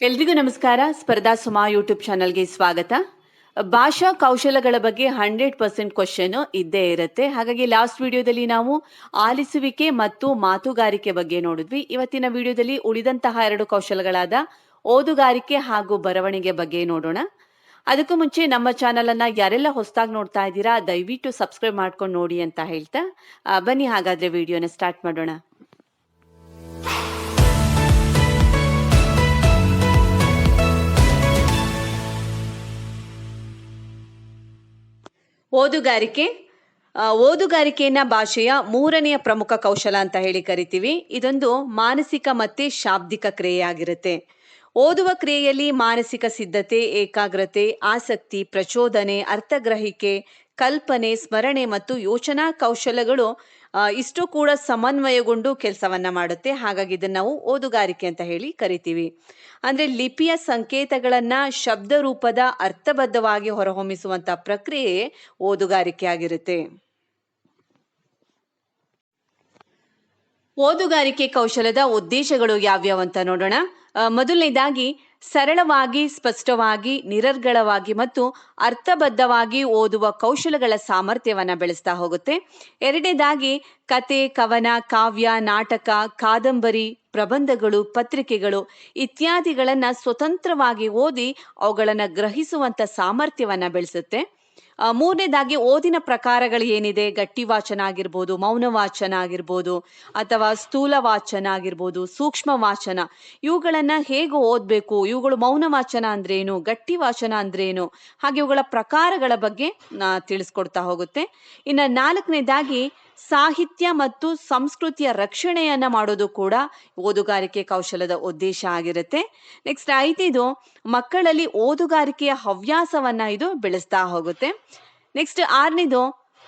ಎಲ್ರಿಗೂ ನಮಸ್ಕಾರ. ಸ್ಪರ್ಧಾ ಸುಮಾ ಯೂಟ್ಯೂಬ್ ಚಾನಲ್ಗೆ ಸ್ವಾಗತ. ಭಾಷಾ ಕೌಶಲಗಳ ಬಗ್ಗೆ ಹಂಡ್ರೆಡ್ ಪರ್ಸೆಂಟ್ ಕ್ವಶನ್ ಇದ್ದೇ ಇರುತ್ತೆ. ಹಾಗಾಗಿ ಲಾಸ್ಟ್ ವಿಡಿಯೋದಲ್ಲಿ ನಾವು ಆಲಿಸುವಿಕೆ ಮತ್ತು ಮಾತುಗಾರಿಕೆ ಬಗ್ಗೆ ನೋಡಿದ್ವಿ. ಇವತ್ತಿನ ವಿಡಿಯೋದಲ್ಲಿ ಉಳಿದಂತಹ ಎರಡು ಕೌಶಲಗಳಾದ ಓದುಗಾರಿಕೆ ಹಾಗೂ ಬರವಣಿಗೆ ಬಗ್ಗೆ ನೋಡೋಣ. ಅದಕ್ಕೂ ಮುಂಚೆ ನಮ್ಮ ಚಾನಲ್ ಅನ್ನ ಯಾರೆಲ್ಲ ಹೊಸದಾಗಿ ನೋಡ್ತಾ ಇದ್ದೀರಾ, ದಯವಿಟ್ಟು ಸಬ್ಸ್ಕ್ರೈಬ್ ಮಾಡ್ಕೊಂಡು ನೋಡಿ ಅಂತ ಹೇಳ್ತಾ ಬನ್ನಿ ಹಾಗಾದ್ರೆ ವಿಡಿಯೋನ ಸ್ಟಾರ್ಟ್ ಮಾಡೋಣ. ಓದುಗಾರಿಕೆ ಓದುಗಾರಿಕೆಯನ್ನ ಭಾಷೆಯ ಮೂರನೆಯ ಪ್ರಮುಖ ಕೌಶಲ ಅಂತ ಹೇಳಿ ಕರಿತೀವಿ. ಇದೊಂದು ಮಾನಸಿಕ ಮತ್ತೆ ಶಾಬ್ದಿಕ ಕ್ರಿಯೆಯಾಗಿರುತ್ತೆ. ಓದುವ ಕ್ರಿಯೆಯಲ್ಲಿ ಮಾನಸಿಕ ಸಿದ್ಧತೆ, ಏಕಾಗ್ರತೆ, ಆಸಕ್ತಿ, ಪ್ರಚೋದನೆ, ಅರ್ಥಗ್ರಹಿಕೆ, ಕಲ್ಪನೆ, ಸ್ಮರಣೆ ಮತ್ತು ಯೋಚನಾ ಕೌಶಲಗಳು ಇಷ್ಟು ಕೂಡ ಸಮನ್ವಯಗೊಂಡು ಕೆಲಸವನ್ನ ಮಾಡುತ್ತೆ. ಹಾಗಾಗಿ ಇದನ್ನ ನಾವು ಓದುಗಾರಿಕೆ ಅಂತ ಹೇಳಿ ಕರಿತೀವಿ. ಅಂದ್ರೆ ಲಿಪಿಯ ಸಂಕೇತಗಳನ್ನ ಶಬ್ದ ರೂಪದ ಅರ್ಥಬದ್ಧವಾಗಿ ಹೊರಹೊಮ್ಮಿಸುವಂತ ಪ್ರಕ್ರಿಯೆ ಓದುಗಾರಿಕೆ ಆಗಿರುತ್ತೆ. ಓದುಗಾರಿಕೆ ಕೌಶಲದ ಉದ್ದೇಶಗಳು ಯಾವ್ಯಾವ ಅಂತ ನೋಡೋಣ. ಮೊದಲನೇದಾಗಿ ಸರಳವಾಗಿ, ಸ್ಪಷ್ಟವಾಗಿ, ನಿರರ್ಗಳವಾಗಿ ಮತ್ತು ಅರ್ಥಬದ್ಧವಾಗಿ ಓದುವ ಕೌಶಲಗಳ ಸಾಮರ್ಥ್ಯವನ್ನ ಬೆಳೆಸ್ತಾ ಹೋಗುತ್ತೆ. ಎರಡನೇದಾಗಿ, ಕತೆ, ಕವನ, ಕಾವ್ಯ, ನಾಟಕ, ಕಾದಂಬರಿ, ಪ್ರಬಂಧಗಳು, ಪತ್ರಿಕೆಗಳು ಇತ್ಯಾದಿಗಳನ್ನು ಸ್ವತಂತ್ರವಾಗಿ ಓದಿ ಅವುಗಳನ್ನು ಗ್ರಹಿಸುವಂತ ಸಾಮರ್ಥ್ಯವನ್ನ ಬೆಳೆಸುತ್ತೆ. ಮೂರನೇದಾಗಿ ಓದಿನ ಪ್ರಕಾರಗಳು ಏನಿದೆ? ಗಟ್ಟಿ ವಾಚನ ಆಗಿರ್ಬೋದು ಮೌನ ವಾಚನ ಆಗಿರ್ಬೋದು, ಅಥವಾ ಸ್ಥೂಲ ವಾಚನ ಆಗಿರ್ಬೋದು ಸೂಕ್ಷ್ಮ ವಾಚನ ಇವುಗಳನ್ನ ಹೇಗೆ ಓದಬೇಕು? ಇವುಗಳು ಮೌನ ವಾಚನ ಅಂದ್ರೇನು? ಗಟ್ಟಿ ವಾಚನ ಅಂದ್ರೇನು? ಹಾಗೆ ಇವುಗಳ ಪ್ರಕಾರಗಳ ಬಗ್ಗೆ ತಿಳಿಸ್ಕೊಡ್ತಾ ಹೋಗುತ್ತೆ. ಇನ್ನು ನಾಲ್ಕನೇದಾಗಿ ಸಾಹಿತ್ಯ ಮತ್ತು ಸಂಸ್ಕೃತಿಯ ರಕ್ಷಣೆಯನ್ನ ಮಾಡೋದು ಕೂಡ ಓದುಗಾರಿಕೆ ಕೌಶಲದ ಉದ್ದೇಶ ಆಗಿರುತ್ತೆ. ನೆಕ್ಸ್ಟ್ ಐದಿದು ಮಕ್ಕಳಲ್ಲಿ ಓದುಗಾರಿಕೆಯ ಹವ್ಯಾಸವನ್ನ ಇದು ಬೆಳೆಸ್ತಾ ಹೋಗುತ್ತೆ. ನೆಕ್ಸ್ಟ್ ಆರನೇದು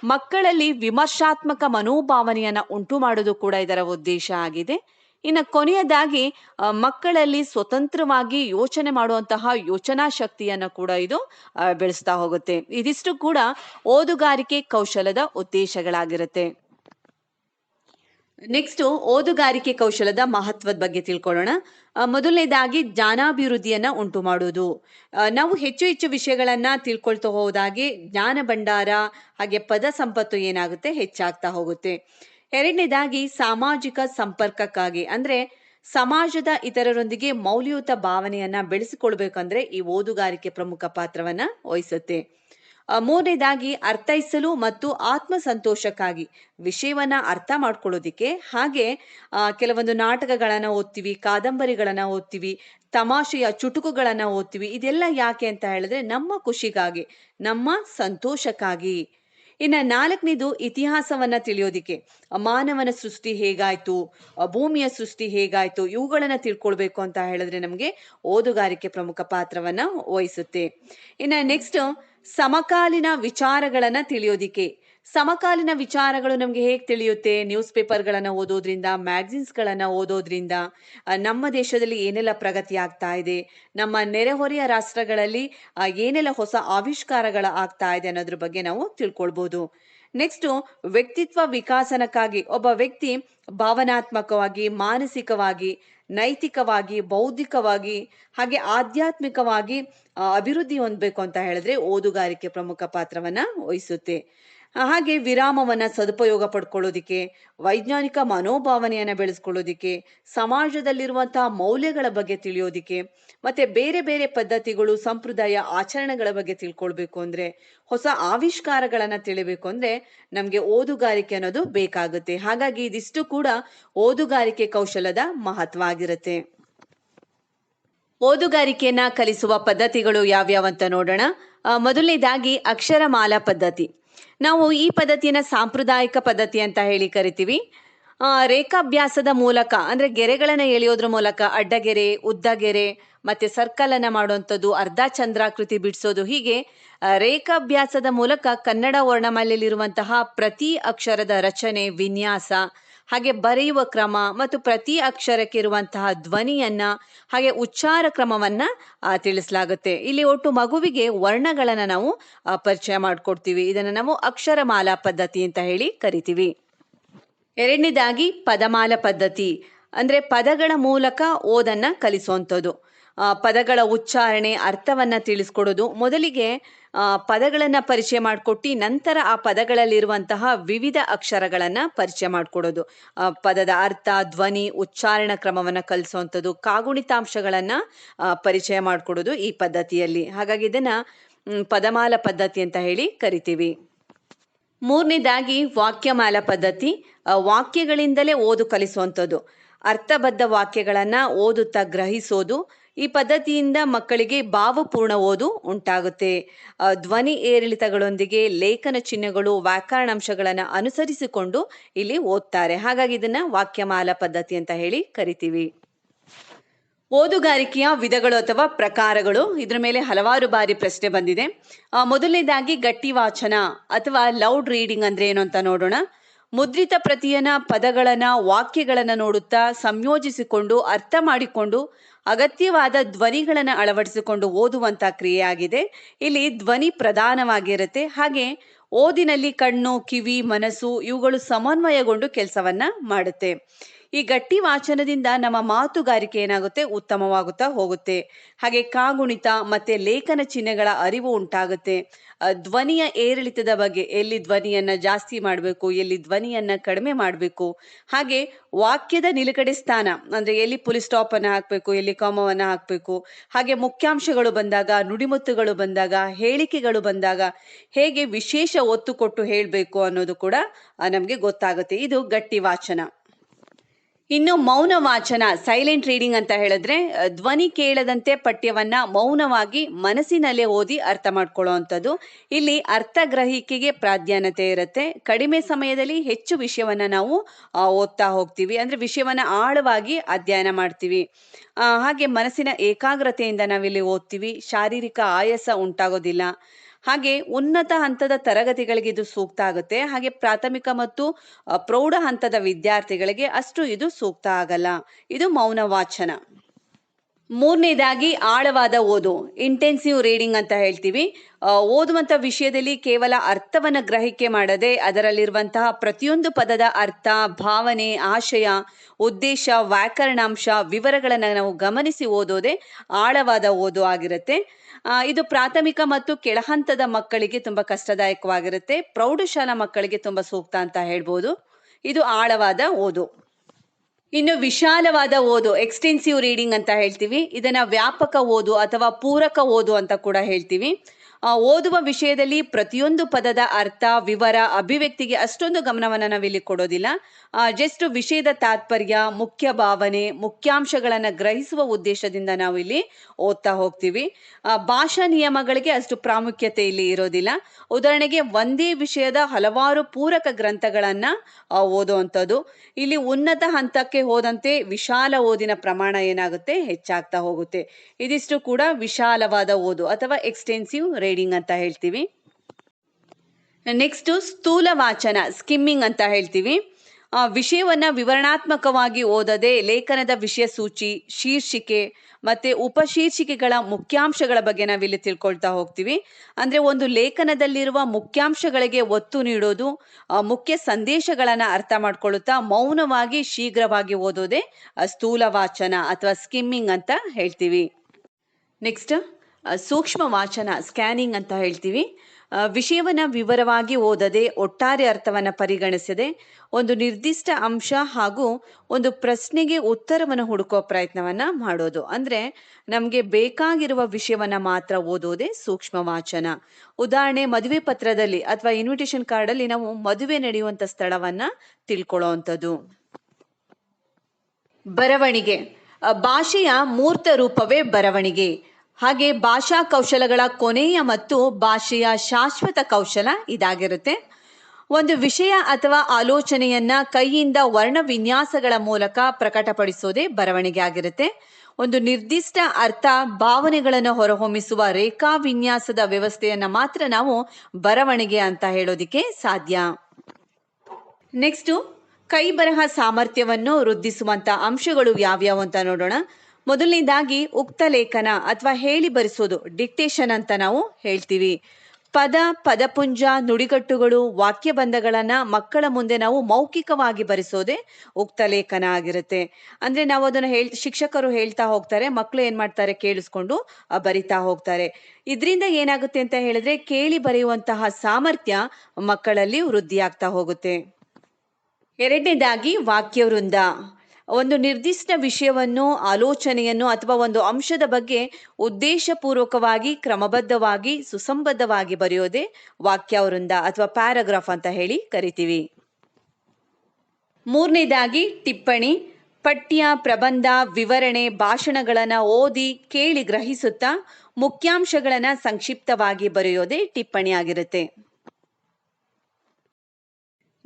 ಮಕ್ಕಳಲ್ಲಿ ವಿಮರ್ಶಾತ್ಮಕ ಮನೋಭಾವನೆಯನ್ನ ಉಂಟು ಮಾಡೋದು ಕೂಡ ಇದರ ಉದ್ದೇಶ ಆಗಿದೆ. ಇನ್ನು ಕೊನೆಯದಾಗಿ ಮಕ್ಕಳಲ್ಲಿ ಸ್ವತಂತ್ರವಾಗಿ ಯೋಚನೆ ಮಾಡುವಂತಹ ಯೋಚನಾ ಶಕ್ತಿಯನ್ನ ಕೂಡ ಇದು ಬೆಳೆಸ್ತಾ ಹೋಗುತ್ತೆ. ಇದಿಷ್ಟು ಕೂಡ ಓದುಗಾರಿಕೆ ಕೌಶಲದ ಉದ್ದೇಶಗಳಾಗಿರುತ್ತೆ. ನೆಕ್ಸ್ಟ್ ಓದುಗಾರಿಕೆ ಕೌಶಲದ ಮಹತ್ವದ ಬಗ್ಗೆ ತಿಳ್ಕೊಳ್ಳೋಣ. ಮೊದಲನೇದಾಗಿ ಜ್ಞಾನಾಭಿವೃದ್ಧಿಯನ್ನ ಉಂಟು ಮಾಡುವುದು. ನಾವು ಹೆಚ್ಚು ಹೆಚ್ಚು ವಿಷಯಗಳನ್ನ ತಿಳ್ಕೊಳ್ತಾ ಹೋದಾಗೆ ಜ್ಞಾನ ಭಂಡಾರ, ಹಾಗೆ ಪದ ಸಂಪತ್ತು ಏನಾಗುತ್ತೆ ಹೆಚ್ಚಾಗ್ತಾ ಹೋಗುತ್ತೆ. ಎರಡನೇದಾಗಿ ಸಾಮಾಜಿಕ ಸಂಪರ್ಕಕ್ಕಾಗಿ, ಅಂದ್ರೆ ಸಮಾಜದ ಇತರರೊಂದಿಗೆ ಮೌಲ್ಯಯುತ ಭಾವನೆಯನ್ನ ಬೆಳೆಸಿಕೊಳ್ಬೇಕಂದ್ರೆ ಈ ಓದುಗಾರಿಕೆ ಪ್ರಮುಖ ಪಾತ್ರವನ್ನ ವಹಿಸುತ್ತೆ. ಮೂರನೇದಾಗಿ ಅರ್ಥೈಸಲು ಮತ್ತು ಆತ್ಮ ಸಂತೋಷಕ್ಕಾಗಿ ವಿಷಯವನ್ನ ಅರ್ಥ ಮಾಡ್ಕೊಳ್ಳೋದಿಕ್ಕೆ ಹಾಗೆ ಕೆಲವೊಂದು ನಾಟಕಗಳನ್ನ ಓದ್ತೀವಿ, ಕಾದಂಬರಿಗಳನ್ನ ಓದ್ತೀವಿ, ತಮಾಷೆಯ ಚುಟುಕುಗಳನ್ನ ಓದ್ತೀವಿ, ಇದೆಲ್ಲ ಯಾಕೆ ಅಂತ ಹೇಳಿದ್ರೆ ನಮ್ಮ ಖುಷಿಗಾಗಿ, ನಮ್ಮ ಸಂತೋಷಕ್ಕಾಗಿ. ಇನ್ನ ನಾಲ್ಕನೇದು ಇತಿಹಾಸವನ್ನ ತಿಳಿಯೋದಿಕ್ಕೆ. ಮಾನವನ ಸೃಷ್ಟಿ ಹೇಗಾಯ್ತು, ಭೂಮಿಯ ಸೃಷ್ಟಿ ಹೇಗಾಯ್ತು, ಇವುಗಳನ್ನ ತಿಳ್ಕೊಳ್ಬೇಕು ಅಂತ ಹೇಳಿದ್ರೆ ನಮಗೆ ಓದುಗಾರಿಕೆ ಪ್ರಮುಖ ಪಾತ್ರವನ್ನ ವಹಿಸುತ್ತೆ. ಇನ್ನ ನೆಕ್ಸ್ಟ್ ಸಮಕಾಲೀನ ವಿಚಾರಗಳನ್ನ ತಿಳಿಯೋದಿಕ್ಕೆ. ಸಮಕಾಲೀನ ವಿಚಾರಗಳು ನಮಗೆ ಹೇಗೆ ತಿಳಿಯುತ್ತೆ? ನ್ಯೂಸ್ ಪೇಪರ್ಗಳನ್ನು ಓದೋದ್ರಿಂದ ಮ್ಯಾಗ್ಝಿನ್ಸ್ಗಳನ್ನು ಓದೋದ್ರಿಂದ ನಮ್ಮ ದೇಶದಲ್ಲಿ ಏನೆಲ್ಲ ಪ್ರಗತಿ ಆಗ್ತಾ ಇದೆ? ನಮ್ಮ ನೆರೆಹೊರೆಯ ರಾಷ್ಟ್ರಗಳಲ್ಲಿ ಏನೆಲ್ಲ ಹೊಸ ಆವಿಷ್ಕಾರಗಳ ಆಗ್ತಾ ಇದೆ ಅನ್ನೋದ್ರ ಬಗ್ಗೆ ನಾವು ತಿಳ್ಕೊಳ್ಬೋದು. ನೆಕ್ಸ್ಟ್ ವ್ಯಕ್ತಿತ್ವ ವಿಕಾಸನಕ್ಕಾಗಿ ಒಬ್ಬ ವ್ಯಕ್ತಿ ಭಾವನಾತ್ಮಕವಾಗಿ, ಮಾನಸಿಕವಾಗಿ, ನೈತಿಕವಾಗಿ, ಬೌದ್ಧಿಕವಾಗಿ, ಹಾಗೆ ಆಧ್ಯಾತ್ಮಿಕವಾಗಿ ಅಭಿವೃದ್ಧಿ ಹೊಂದಬೇಕು ಅಂತ ಹೇಳಿದ್ರೆ ಓದುಗಾರಿಕೆ ಪ್ರಮುಖ ಪಾತ್ರವನ್ನ ವಹಿಸುತ್ತೆ. ಹಾಗೆ ವಿರಾಮವನ್ನ ಸದುಪಯೋಗ ಪಡ್ಕೊಳ್ಳೋದಿಕ್ಕೆ, ವೈಜ್ಞಾನಿಕ ಮನೋಭಾವನೆಯನ್ನ ಬೆಳೆಸ್ಕೊಳ್ಳೋದಿಕ್ಕೆ, ಸಮಾಜದಲ್ಲಿರುವಂತಹ ಮೌಲ್ಯಗಳ ಬಗ್ಗೆ ತಿಳಿಯೋದಿಕ್ಕೆ, ಮತ್ತೆ ಬೇರೆ ಬೇರೆ ಪದ್ಧತಿಗಳು, ಸಂಪ್ರದಾಯ, ಆಚರಣೆಗಳ ಬಗ್ಗೆ ತಿಳ್ಕೊಳ್ಬೇಕು ಅಂದ್ರೆ, ಹೊಸ ಆವಿಷ್ಕಾರಗಳನ್ನ ತಿಳಿಬೇಕು ಅಂದ್ರೆ ನಮ್ಗೆ ಓದುಗಾರಿಕೆ ಅನ್ನೋದು ಬೇಕಾಗುತ್ತೆ. ಹಾಗಾಗಿ ಇದಿಷ್ಟು ಕೂಡ ಓದುಗಾರಿಕೆ ಕೌಶಲದ ಮಹತ್ವ ಆಗಿರುತ್ತೆ. ಓದುಗಾರಿಕೆಯನ್ನ ಕಲಿಸುವ ಪದ್ಧತಿಗಳು ಯಾವ್ಯಾವ ಅಂತ ನೋಡೋಣ. ಮೊದಲನೇದಾಗಿ ಅಕ್ಷರಮಾಲಾ ಪದ್ಧತಿ. ನಾವು ಈ ಪದ್ಧತಿಯನ್ನು ಸಾಂಪ್ರದಾಯಿಕ ಪದ್ಧತಿ ಅಂತ ಹೇಳಿ ಕರಿತೀವಿ. ರೇಖಾಭ್ಯಾಸದ ಮೂಲಕ, ಅಂದ್ರೆ ಗೆರೆಗಳನ್ನು ಎಳೆಯೋದ್ರ ಮೂಲಕ, ಅಡ್ಡಗೆರೆ, ಉದ್ದಗೆರೆ, ಮತ್ತೆ ಸರ್ಕಲ್ ಅನ್ನ ಮಾಡುವಂಥದ್ದು ಅರ್ಧ ಚಂದ್ರಾಕೃತಿ ಬಿಡಿಸೋದು, ಹೀಗೆ ರೇಖಾಭ್ಯಾಸದ ಮೂಲಕ ಕನ್ನಡ ವರ್ಣಮಾಲೆಯಲ್ಲಿರುವಂತಹ ಪ್ರತಿ ಅಕ್ಷರದ ರಚನೆ, ವಿನ್ಯಾಸ ಹಾಗೆ ಬರೆಯುವ ಕ್ರಮ ಮತ್ತು ಪ್ರತಿ ಅಕ್ಷರಕ್ಕೆ ಇರುವಂತಹ ಧ್ವನಿಯನ್ನ ಹಾಗೆ ಉಚ್ಚಾರ ಕ್ರಮವನ್ನ ತಿಳಿಸಲಾಗುತ್ತೆ. ಇಲ್ಲಿ ಒಟ್ಟು ಮಗುವಿಗೆ ವರ್ಣಗಳನ್ನ ನಾವು ಪರಿಚಯ ಮಾಡಿಕೊಡ್ತೀವಿ. ಇದನ್ನ ನಾವು ಅಕ್ಷರಮಾಲಾ ಪದ್ಧತಿ ಅಂತ ಹೇಳಿ ಕರಿತೀವಿ. ಎರಡನೇದಾಗಿ ಪದಮಾಲ ಪದ್ಧತಿ. ಅಂದ್ರೆ ಪದಗಳ ಮೂಲಕ ಓದನ್ನ ಕಲಿಸುವಂಥದ್ದು. ಪದಗಳ ಉಚ್ಚಾರಣೆ, ಅರ್ಥವನ್ನ ತಿಳಿಸ್ಕೊಡೋದು. ಮೊದಲಿಗೆ ಪದಗಳನ್ನ ಪರಿಚಯ ಮಾಡಿಕೊಟ್ಟು ನಂತರ ಆ ಪದಗಳಲ್ಲಿರುವಂತಹ ವಿವಿಧ ಅಕ್ಷರಗಳನ್ನು ಪರಿಚಯ ಮಾಡಿಕೊಡೋದು. ಪದದ ಅರ್ಥ, ಧ್ವನಿ, ಉಚ್ಚಾರಣ ಕ್ರಮವನ್ನು ಕಲಿಸುವಂಥದ್ದು ಕಾಗುಣಿತಾಂಶಗಳನ್ನು ಪರಿಚಯ ಮಾಡಿಕೊಡೋದು ಈ ಪದ್ಧತಿಯಲ್ಲಿ. ಹಾಗಾಗಿ ಇದನ್ನು ಪದಮಾಲ ಪದ್ಧತಿ ಅಂತ ಹೇಳಿ ಕರಿತೀವಿ. ಮೂರನೇದಾಗಿ ವಾಕ್ಯಮಾಲ ಪದ್ಧತಿ. ವಾಕ್ಯಗಳಿಂದಲೇ ಓದು ಕಲಿಸುವಂಥದ್ದು ಅರ್ಥಬದ್ಧ ವಾಕ್ಯಗಳನ್ನು ಓದುತ್ತಾ ಗ್ರಹಿಸೋದು. ಈ ಪದ್ಧತಿಯಿಂದ ಮಕ್ಕಳಿಗೆ ಭಾವಪೂರ್ಣ ಓದು ಉಂಟಾಗುತ್ತೆ. ಧ್ವನಿ ಏರಿಳಿತಗಳೊಂದಿಗೆ ಲೇಖನ ಚಿಹ್ನೆಗಳು, ವ್ಯಾಕರಣಾಂಶಗಳನ್ನು ಅನುಸರಿಸಿಕೊಂಡು ಇಲ್ಲಿ ಓದ್ತಾರೆ. ಹಾಗಾಗಿ ಇದನ್ನ ವಾಕ್ಯಮಾಲ ಪದ್ಧತಿ ಅಂತ ಹೇಳಿ ಕರಿತೀವಿ. ಓದುಗಾರಿಕೆಯ ವಿಧಗಳು ಅಥವಾ ಪ್ರಕಾರಗಳು. ಇದರ ಮೇಲೆ ಹಲವಾರು ಬಾರಿ ಪ್ರಶ್ನೆ ಬಂದಿದೆ. ಮೊದಲನೇದಾಗಿ ಗಟ್ಟಿ ವಾಚನ ಅಥವಾ ಲೌಡ್ ರೀಡಿಂಗ್ ಅಂದ್ರೆ ಏನು ಅಂತ ನೋಡೋಣ. ಮುದ್ರಿತ ಪ್ರತಿಯನ ಪದಗಳನ್ನ, ವಾಕ್ಯಗಳನ್ನು ನೋಡುತ್ತಾ ಸಂಯೋಜಿಸಿಕೊಂಡು, ಅರ್ಥ ಮಾಡಿಕೊಂಡು, ಅಗತ್ಯವಾದ ಧ್ವನಿಗಳನ್ನು ಅಳವಡಿಸಿಕೊಂಡು ಓದುವಂತ ಕ್ರಿಯೆಯಾಗಿದೆ. ಇಲ್ಲಿ ಧ್ವನಿ ಪ್ರಧಾನವಾಗಿರುತ್ತೆ. ಹಾಗೆ ಓದಿನಲ್ಲಿ ಕಣ್ಣು, ಕಿವಿ, ಮನಸ್ಸು ಇವುಗಳು ಸಮನ್ವಯಗೊಂಡು ಕೆಲಸವನ್ನ ಮಾಡುತ್ತೆ. ಈ ಗಟ್ಟಿ ವಾಚನದಿಂದ ನಮ್ಮ ಮಾತುಗಾರಿಕೆ ಏನಾಗುತ್ತೆ? ಉತ್ತಮವಾಗುತ್ತಾ ಹೋಗುತ್ತೆ. ಹಾಗೆ ಕಾಗುಣಿತ ಮತ್ತೆ ಲೇಖನ ಚಿಹ್ನೆಗಳ ಅರಿವು ಉಂಟಾಗುತ್ತೆ. ಧ್ವನಿಯ ಏರಿಳಿತದ ಬಗ್ಗೆ ಎಲ್ಲಿ ಧ್ವನಿಯನ್ನ ಜಾಸ್ತಿ ಮಾಡಬೇಕು, ಎಲ್ಲಿ ಧ್ವನಿಯನ್ನ ಕಡಿಮೆ ಮಾಡಬೇಕು, ಹಾಗೆ ವಾಕ್ಯದ ನಿಲುಗಡೆ ಸ್ಥಾನ, ಅಂದ್ರೆ ಎಲ್ಲಿ ಪುಲಿ ಸ್ಟಾಪ್ ಅನ್ನ ಹಾಕಬೇಕು, ಎಲ್ಲಿ ಕಾಮವನ್ನ ಹಾಕಬೇಕು, ಹಾಗೆ ಮುಖ್ಯಾಂಶಗಳು ಬಂದಾಗ, ನುಡಿಮುತ್ತುಗಳು ಬಂದಾಗ, ಹೇಳಿಕೆಗಳು ಬಂದಾಗ ಹೇಗೆ ವಿಶೇಷ ಒತ್ತು ಕೊಟ್ಟು ಹೇಳಬೇಕು ಅನ್ನೋದು ಕೂಡ ನಮಗೆ ಗೊತ್ತಾಗುತ್ತೆ. ಇದು ಗಟ್ಟಿ ವಾಚನ. ಇನ್ನು ಮೌನ ವಾಚನ ಸೈಲೆಂಟ್ ರೀಡಿಂಗ್ ಅಂತ ಹೇಳಿದ್ರೆ ಧ್ವನಿ ಕೇಳದಂತೆ ಪಠ್ಯವನ್ನ ಮೌನವಾಗಿ ಮನಸ್ಸಿನಲ್ಲೇ ಓದಿ ಅರ್ಥ ಮಾಡ್ಕೊಳ್ಳುವಂಥದ್ದು. ಇಲ್ಲಿ ಅರ್ಥ ಗ್ರಹಿಕೆಗೆ ಪ್ರಾಧಾನ್ಯತೆ ಇರುತ್ತೆ. ಕಡಿಮೆ ಸಮಯದಲ್ಲಿ ಹೆಚ್ಚು ವಿಷಯವನ್ನ ನಾವು ಓದ್ತಾ ಹೋಗ್ತೀವಿ. ಅಂದ್ರೆ ವಿಷಯವನ್ನ ಆಳವಾಗಿ ಅಧ್ಯಯನ ಮಾಡ್ತೀವಿ. ಹಾಗೆ ಮನಸ್ಸಿನ ಏಕಾಗ್ರತೆಯಿಂದ ನಾವಿಲ್ಲಿ ಓದ್ತೀವಿ. ಶಾರೀರಿಕ ಆಯಾಸ ಉಂಟಾಗೋದಿಲ್ಲ. ಹಾಗೆ ಉನ್ನತ ಹಂತದ ತರಗತಿಗಳಿಗೆ ಇದು ಸೂಕ್ತ ಆಗುತ್ತೆ. ಹಾಗೆ ಪ್ರಾಥಮಿಕ ಮತ್ತು ಪ್ರೌಢ ಹಂತದ ವಿದ್ಯಾರ್ಥಿಗಳಿಗೆ ಅಷ್ಟು ಇದು ಸೂಕ್ತ ಆಗಲ್ಲ. ಇದು ಮೌನ ವಾಚನ. ಮೂರನೇದಾಗಿ ಆಳವಾದ ಓದು ಇಂಟೆನ್ಸಿವ್ ರೀಡಿಂಗ್ ಅಂತ ಹೇಳ್ತೀವಿ. ಓದುವಂಥ ವಿಷಯದಲ್ಲಿ ಕೇವಲ ಅರ್ಥವನ್ನು ಗ್ರಹಿಕೆ ಮಾಡದೆ ಅದರಲ್ಲಿರುವಂತಹ ಪ್ರತಿಯೊಂದು ಪದದ ಅರ್ಥ, ಭಾವನೆ, ಆಶಯ, ಉದ್ದೇಶ, ವ್ಯಾಕರಣಾಂಶ, ವಿವರಗಳನ್ನು ನಾವು ಗಮನಿಸಿ ಓದೋದೇ ಆಳವಾದ ಓದು ಆಗಿರುತ್ತೆ. ಇದು ಪ್ರಾಥಮಿಕ ಮತ್ತು ಕೆಳಹಂತದ ಮಕ್ಕಳಿಗೆ ತುಂಬಾ ಕಷ್ಟದಾಯಕವಾಗಿರುತ್ತೆ. ಪ್ರೌಢಶಾಲಾ ಮಕ್ಕಳಿಗೆ ತುಂಬಾ ಸೂಕ್ತ ಅಂತ ಹೇಳ್ಬೋದು. ಇದು ಆಳವಾದ ಓದು. ಇನ್ನು ವಿಶಾಲವಾದ ಓದು ಎಕ್ಸ್ಟೆನ್ಸಿವ್ ರೀಡಿಂಗ್ ಅಂತ ಹೇಳ್ತೀವಿ. ಇದನ್ನ ವ್ಯಾಪಕ ಓದು ಅಥವಾ ಪೂರಕ ಓದು ಅಂತ ಕೂಡ ಹೇಳ್ತೀವಿ. ಓದುವ ವಿಷಯದಲ್ಲಿ ಪ್ರತಿಯೊಂದು ಪದದ ಅರ್ಥ, ವಿವರ, ಅಭಿವ್ಯಕ್ತಿಗೆ ಅಷ್ಟೊಂದು ಗಮನವನ್ನು ನಾವಿಲ್ಲಿ ಕೊಡೋದಿಲ್ಲ. ಜಸ್ಟ್ ವಿಷಯದ ತಾತ್ಪರ್ಯ, ಮುಖ್ಯ ಭಾವನೆ, ಮುಖ್ಯಾಂಶಗಳನ್ನು ಗ್ರಹಿಸುವ ಉದ್ದೇಶದಿಂದ ನಾವು ಇಲ್ಲಿ ಓದ್ತಾ ಹೋಗ್ತೀವಿ. ಭಾಷಾ ನಿಯಮಗಳಿಗೆ ಅಷ್ಟು ಪ್ರಾಮುಖ್ಯತೆ ಇಲ್ಲಿ ಇರೋದಿಲ್ಲ. ಉದಾಹರಣೆಗೆ ಒಂದೇ ವಿಷಯದ ಹಲವಾರು ಪೂರಕ ಗ್ರಂಥಗಳನ್ನ ಓದುವಂಥದ್ದು. ಇಲ್ಲಿ ಉನ್ನತ ಹಂತಕ್ಕೆ ಹೋದಂತೆ ವಿಶಾಲ ಓದಿನ ಪ್ರಮಾಣ ಏನಾಗುತ್ತೆ? ಹೆಚ್ಚಾಗ್ತಾ ಹೋಗುತ್ತೆ. ಇದಿಷ್ಟು ಕೂಡ ವಿಶಾಲವಾದ ಓದು ಅಥವಾ ಎಕ್ಸ್ಟೆನ್ಸಿವ್ ರೀಡಿಂಗ್ ಅಂತ ಹೇಳ್ತೀವಿ. ನೆಕ್ಸ್ಟ್ ಸ್ಥೂಲ ವಾಚನ ಸ್ಕಿಮ್ಮಿಂಗ್ ಅಂತ ಹೇಳ್ತೀವಿ. ವಿಷಯವನ್ನ ವಿವರಣಾತ್ಮಕವಾಗಿ ಓದದೆ ಲೇಖನದ ವಿಷಯ ಸೂಚಿ ಶೀರ್ಷಿಕೆ ಮತ್ತೆ ಉಪಶೀರ್ಷಿಕೆಗಳ ಮುಖ್ಯಾಂಶಗಳ ಬಗ್ಗೆ ನಾವಿಲ್ಲಿ ತಿಳ್ಕೊಳ್ತಾ ಹೋಗ್ತೀವಿ. ಅಂದ್ರೆ ಒಂದು ಲೇಖನದಲ್ಲಿರುವ ಮುಖ್ಯಾಂಶಗಳಿಗೆ ಒತ್ತು ನೀಡೋದು ಮುಖ್ಯ ಸಂದೇಶಗಳನ್ನ ಅರ್ಥ ಮಾಡ್ಕೊಳ್ಳುತ್ತಾ ಮೌನವಾಗಿ ಶೀಘ್ರವಾಗಿ ಓದೋದೇ ಆ, ಸ್ಥೂಲ ವಾಚನ ಅಥವಾ ಸ್ಕಿಮ್ಮಿಂಗ್ ಅಂತ ಹೇಳ್ತೀವಿ. ನೆಕ್ಸ್ಟ್ ಸೂಕ್ಷ್ಮ ವಾಚನ ಸ್ಕ್ಯಾನಿಂಗ್ ಅಂತ ಹೇಳ್ತೀವಿ. ಆ, ವಿಷಯವನ್ನ ವಿವರವಾಗಿ ಓದದೆ ಒಟ್ಟಾರೆ ಅರ್ಥವನ್ನು ಪರಿಗಣಿಸದೆ ಒಂದು ನಿರ್ದಿಷ್ಟ ಅಂಶ ಹಾಗೂ ಒಂದು ಪ್ರಶ್ನೆಗೆ ಉತ್ತರವನ್ನು ಹುಡುಕೋ ಪ್ರಯತ್ನವನ್ನ ಮಾಡೋದು. ಅಂದ್ರೆ ನಮಗೆ ಬೇಕಾಗಿರುವ ವಿಷಯವನ್ನ ಮಾತ್ರ ಓದೋದೇ ಸೂಕ್ಷ್ಮ ವಾಚನ. ಉದಾಹರಣೆ, ಮದುವೆ ಪತ್ರದಲ್ಲಿ ಅಥವಾ ಇನ್ವಿಟೇಷನ್ ಕಾರ್ಡಲ್ಲಿ ನಾವು ಮದುವೆ ನಡೆಯುವಂತ ಸ್ಥಳವನ್ನ ತಿಳ್ಕೊಳ್ಳೋವಂಥದ್ದು ಬರವಣಿಗೆ. ಭಾಷೆಯ ಮೂರ್ತ ರೂಪವೇ ಬರವಣಿಗೆ. ಹಾಗೆ ಭಾಷಾ ಕೌಶಲಗಳ ಕೊನೆಯ ಮತ್ತು ಭಾಷೆಯ ಶಾಶ್ವತ ಕೌಶಲ ಇದಾಗಿರುತ್ತೆ. ಒಂದು ವಿಷಯ ಅಥವಾ ಆಲೋಚನೆಯನ್ನ ಕೈಯಿಂದ ವರ್ಣ ವಿನ್ಯಾಸಗಳ ಮೂಲಕ ಪ್ರಕಟಪಡಿಸೋದೇ ಬರವಣಿಗೆ ಆಗಿರುತ್ತೆ. ಒಂದು ನಿರ್ದಿಷ್ಟ ಅರ್ಥ, ಭಾವನೆಗಳನ್ನು ಹೊರಹೊಮ್ಮಿಸುವ ರೇಖಾ ವಿನ್ಯಾಸದ ವ್ಯವಸ್ಥೆಯನ್ನ ಮಾತ್ರ ನಾವು ಬರವಣಿಗೆ ಅಂತ ಹೇಳೋದಿಕ್ಕೆ ಸಾಧ್ಯ. ನೆಕ್ಸ್ಟ್ ಕೈ ಬರಹ ಸಾಮರ್ಥ್ಯವನ್ನು ವೃದ್ಧಿಸುವಂತ ಅಂಶಗಳು ಯಾವ್ಯಾವು ಅಂತ ನೋಡೋಣ. ಮೊದಲನೇದಾಗಿ ಉಕ್ತ ಲೇಖನ ಅಥವಾ ಹೇಳಿ ಬರೆಸೋದು ಡಿಕ್ಟೇಷನ್ ಅಂತ ನಾವು ಹೇಳ್ತೀವಿ. ಪದ, ಪದಪುಂಜ, ನುಡಿಗಟ್ಟುಗಳು ವಾಕ್ಯಬಂಧಗಳನ್ನ ಮಕ್ಕಳ ಮುಂದೆ ನಾವು ಮೌಖಿಕವಾಗಿ ಬರೆಸೋದೇ ಉಕ್ತ ಲೇಖನ ಆಗಿರುತ್ತೆ. ಅಂದ್ರೆ ನಾವು ಅದನ್ನು ಹೇಳ್, ಶಿಕ್ಷಕರು ಹೇಳ್ತಾ ಹೋಗ್ತಾರೆ ಮಕ್ಕಳು ಏನ್ ಮಾಡ್ತಾರೆ ಕೇಳಿಸ್ಕೊಂಡು ಬರಿತಾ ಹೋಗ್ತಾರೆ. ಇದರಿಂದ ಏನಾಗುತ್ತೆ ಅಂತ ಹೇಳಿದ್ರೆ ಕೇಳಿ ಬರೆಯುವಂತಹ ಸಾಮರ್ಥ್ಯ ಮಕ್ಕಳಲ್ಲಿ ವೃದ್ಧಿಯಾಗ್ತಾ ಹೋಗುತ್ತೆ. ಎರಡನೇದಾಗಿ ವಾಕ್ಯವೃಂದ ಒಂದು ನಿರ್ದಿಷ್ಟ ವಿಷಯವನ್ನು, ಆಲೋಚನೆಯನ್ನು ಅಥವಾ ಒಂದು ಅಂಶದ ಬಗ್ಗೆ ಉದ್ದೇಶಪೂರ್ವಕವಾಗಿ, ಕ್ರಮಬದ್ಧವಾಗಿ, ಸುಸಂಬದ್ಧವಾಗಿ ಬರೆಯೋದೇ ವಾಕ್ಯವೃಂದ ಅಥವಾ ಪ್ಯಾರಾಗ್ರಾಫ್ ಅಂತ ಹೇಳಿ ಕರಿತೀವಿ. ಮೂರನೇದಾಗಿ ಟಿಪ್ಪಣಿ, ಪಠ್ಯ, ಪ್ರಬಂಧ, ವಿವರಣೆ, ಭಾಷಣಗಳನ್ನ ಓದಿ, ಕೇಳಿ ಗ್ರಹಿಸುತ್ತಾ ಮುಖ್ಯಾಂಶಗಳನ್ನ ಸಂಕ್ಷಿಪ್ತವಾಗಿ ಬರೆಯೋದೇ ಟಿಪ್ಪಣಿ ಆಗಿರುತ್ತೆ.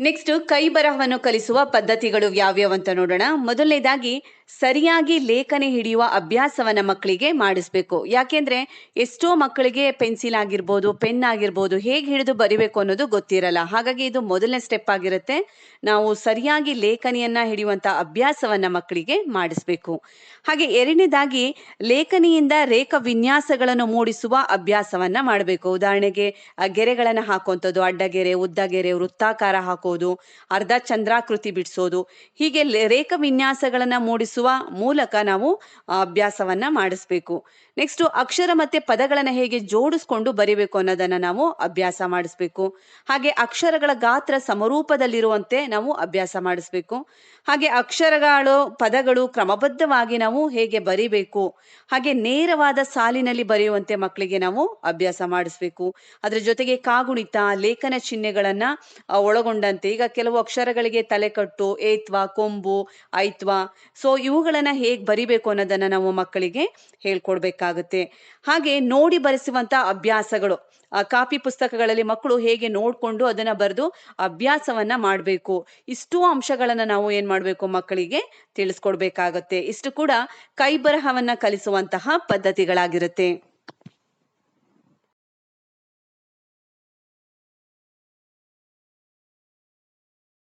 ನೆಕ್ಸ್ಟ್ ಕೈ ಬರಹವನ್ನು ಕಲಿಸುವ ಪದ್ಧತಿಗಳು ಯಾವ್ಯಾವ ಅಂತ ನೋಡೋಣ. ಮೊದಲನೇದಾಗಿ ಸರಿಯಾಗಿ ಲೇಖನೆ ಹಿಡಿಯುವ ಅಭ್ಯಾಸವನ್ನ ಮಕ್ಕಳಿಗೆ ಮಾಡಿಸ್ಬೇಕು. ಯಾಕೆಂದ್ರೆ ಎಷ್ಟೋ ಮಕ್ಕಳಿಗೆ ಪೆನ್ಸಿಲ್ ಆಗಿರ್ಬೋದು, ಪೆನ್ ಆಗಿರ್ಬೋದು ಹೇಗೆ ಹಿಡಿದು ಬರಿಬೇಕು ಅನ್ನೋದು ಗೊತ್ತಿರಲ್ಲ. ಹಾಗಾಗಿ ಇದು ಮೊದಲನೇ ಸ್ಟೆಪ್ ಆಗಿರುತ್ತೆ. ನಾವು ಸರಿಯಾಗಿ ಲೇಖನಿಯನ್ನ ಹಿಡಿಯುವಂತ ಅಭ್ಯಾಸವನ್ನ ಮಕ್ಕಳಿಗೆ ಮಾಡಿಸ್ಬೇಕು. ಹಾಗೆ ಎರಡನೇದಾಗಿ ಲೇಖನಿಯಿಂದ ರೇಖ ವಿನ್ಯಾಸಗಳನ್ನು ಮೂಡಿಸುವ ಅಭ್ಯಾಸವನ್ನ ಮಾಡಬೇಕು. ಉದಾಹರಣೆಗೆ ಗೆರೆಗಳನ್ನು ಹಾಕುವಂಥದ್ದು ಅಡ್ಡಗೆರೆ ಉದ್ದಗೆರೆ ವೃತ್ತಾಕಾರ ಹಾಕೋದು, ಅರ್ಧ ಚಂದ್ರಾಕೃತಿ ಬಿಡಿಸೋದು. ಹೀಗೆ ರೇಖಾ ವಿನ್ಯಾಸಗಳನ್ನ ಮೂಡಿಸುವ ಮೂಲಕ ನಾವು ಅಭ್ಯಾಸವನ್ನ ಮಾಡಿಸ್ಬೇಕು. ನೆಕ್ಸ್ಟ್ ಅಕ್ಷರ ಮತ್ತೆ ಪದಗಳನ್ನ ಹೇಗೆ ಜೋಡಿಸ್ಕೊಂಡು ಬರಿಬೇಕು ಅನ್ನೋದನ್ನ ನಾವು ಅಭ್ಯಾಸ ಮಾಡಿಸ್ಬೇಕು. ಹಾಗೆ ಅಕ್ಷರಗಳ ಗಾತ್ರ ಸಮರೂಪದಲ್ಲಿರುವಂತೆ ನಾವು ಅಭ್ಯಾಸ ಮಾಡಿಸ್ಬೇಕು. ಹಾಗೆ ಅಕ್ಷರಗಳು, ಪದಗಳು ಕ್ರಮಬದ್ಧವಾಗಿ ನಾವು ಹೇಗೆ ಬರಿಬೇಕು. ಹಾಗೆ ನೇರವಾದ ಸಾಲಿನಲ್ಲಿ ಬರೆಯುವಂತೆ ಮಕ್ಕಳಿಗೆ ನಾವು ಅಭ್ಯಾಸ ಮಾಡಿಸ್ಬೇಕು. ಅದ್ರ ಜೊತೆಗೆ ಕಾಗುಣಿತ, ಲೇಖನ ಚಿಹ್ನೆಗಳನ್ನ ಒಳಗೊಂಡಂತೆ. ಈಗ ಕೆಲವು ಅಕ್ಷರಗಳಿಗೆ ತಲೆಕಟ್ಟು, ಏತ್ವ, ಕೊಂಬು, ಐತ್ವ. ಸೊ ಇವುಗಳನ್ನ ಹೇಗೆ ಬರಿಬೇಕು ಅನ್ನೋದನ್ನ ನಾವು ಮಕ್ಕಳಿಗೆ ಹೇಳ್ಕೊಡ್ಬೇಕಾಗುತ್ತೆ ಹಾಗೆ ನೋಡಿ ಬರೆಸುವಂತ ಅಭ್ಯಾಸಗಳು. ಆ, ಕಾಪಿ ಪುಸ್ತಕಗಳಲ್ಲಿ ಮಕ್ಕಳು ಹೇಗೆ ನೋಡ್ಕೊಂಡು ಅದನ್ನ ಬರೆದು ಅಭ್ಯಾಸವನ್ನ ಮಾಡಬೇಕು. ಇಷ್ಟು ಅಂಶಗಳನ್ನ ನಾವು ಏನ್ ಮಾಡಬೇಕು ಮಕ್ಕಳಿಗೆ? ತಿಳಿಸ್ಕೊಡ್ಬೇಕಾಗತ್ತೆ. ಇಷ್ಟು ಕೂಡ ಕೈ ಬರಹವನ್ನ ಕಲಿಸುವಂತಹ ಪದ್ಧತಿಗಳಾಗಿರುತ್ತೆ.